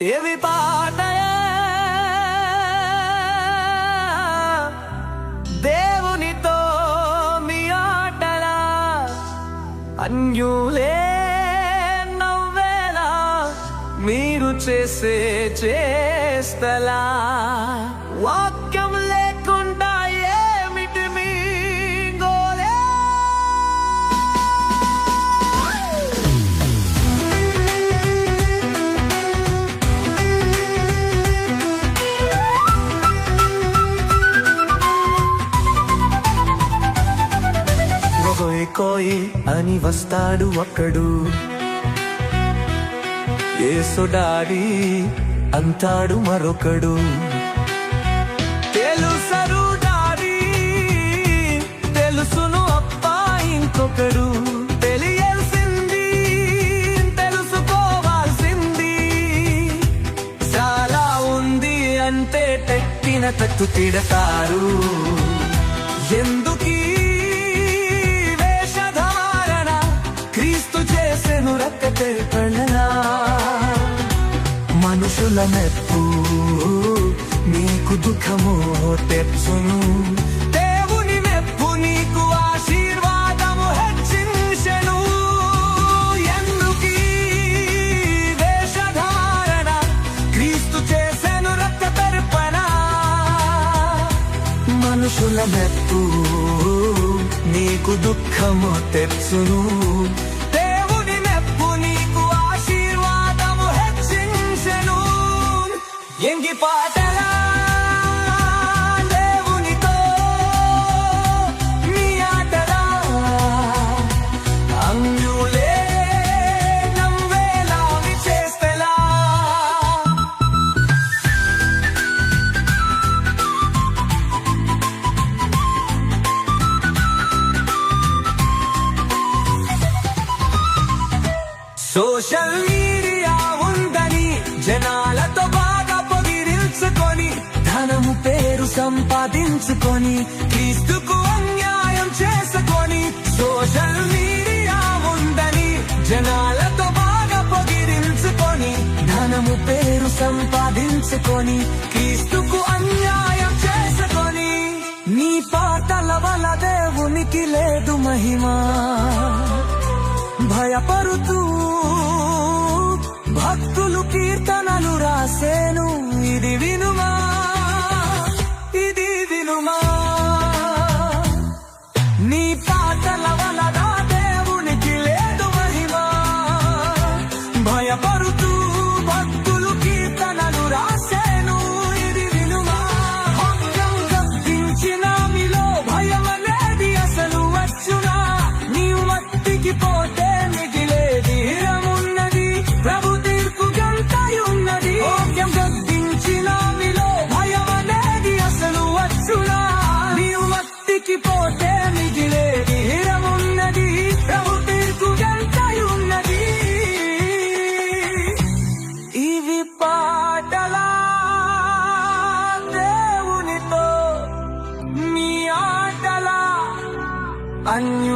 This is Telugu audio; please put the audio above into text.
ఏవి పాటయా? దేవునితో మీ ఆటలా? అన్యులే నవ్వేలా? మీరు చేసే చేస్తలా? కోయి అని వస్తాడు ఒక్కడు. ఏసుడాడి అంటాడు మరొకడు. తెలుసరు డాడీ తెలుసును అప్పా ఇంకొకడు. తెలియాల్సింది తెలుసుకోవాల్సింది. చాలా ఉంది అంటే టెక్కిన తట్టు తిడతారు. ఎందుకీ మనుషుల మెప్పు నీకు దుఃఖము తెచ్చును దేవుని మెప్పు నీకు ఆశీర్వాదము హెచ్చించెను. ఎందుకీ? వేషధారణ క్రీస్తు చేసెను రక్త తర్పణ. మనుషుల మెప్పు నీకు దుఃఖము తెచ్చును ఎంగి పాటలా దేవునితో మీ ఆటలా. అంగులే నవ్వేలా చేస్తలా సోషల్ మీడియా ఉందని జనాలతో సంపాదించుకొని క్రీస్తుకు అన్యాయం చేసుకొని సోషల్ మీడియా ఉందని జనాలతో బాగా పొగిరించుకొని ధనము పేరు సంపాదించుకొని క్రీస్తుకు అన్యాయం చేసుకొని నీ పాటల వల్ల దేవునికి లేదు మహిమా. భయపరుతూ భక్తులు కీర్తనలు రాసేను ఇది వినుమా? దేవునితో మీ ఆటలా అన్యు